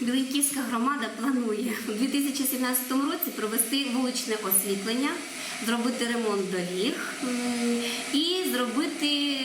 Білинківська громада планує у 2017 році провести вуличне освітлення, зробити ремонт доріг і зробити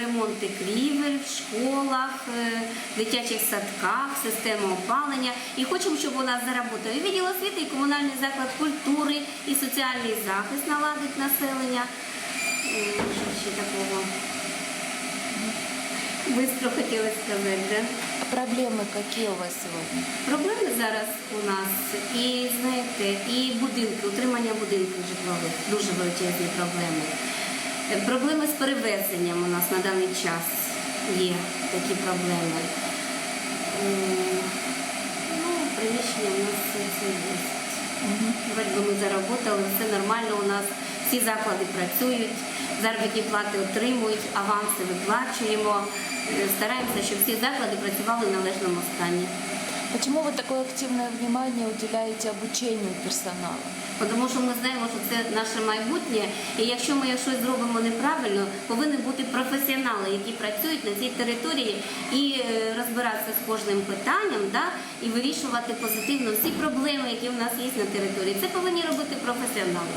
ремонти крівель в школах, е, дитячих садках, систему опалення. І хочемо, щоб у нас заработав і відділ освіти, і комунальний заклад культури, і соціальний захист наладить населення. Що ще такого? Бистро хотіла сказати, да? А проблемы какие у вас сегодня? Проблеми зараз у нас і знаєте, і будинки, утримання будинків житлових, дуже величезні проблеми. Е, Проблеми з перевезенням у нас на даний час є такі проблеми. Ну, приміщення у нас все є. Би ми заработали, все нормально у нас, всі заклади працюють, заробітні плати отримують, аванси виплачуємо. Е, Стараємося, щоб всі заклади працювали в належному стані. Почему вы такое активное внимание уделяете обучению персонала? Бо Тому що ми знаємо, що це наше майбутнє, і якщо ми щось зробимо неправильно, повинні бути професіонали, які працюють на цій території і е, розбиратися з кожним питанням, да, і вирішувати позитивно всі проблеми, які в нас є на території. Це повинні робити професіонали.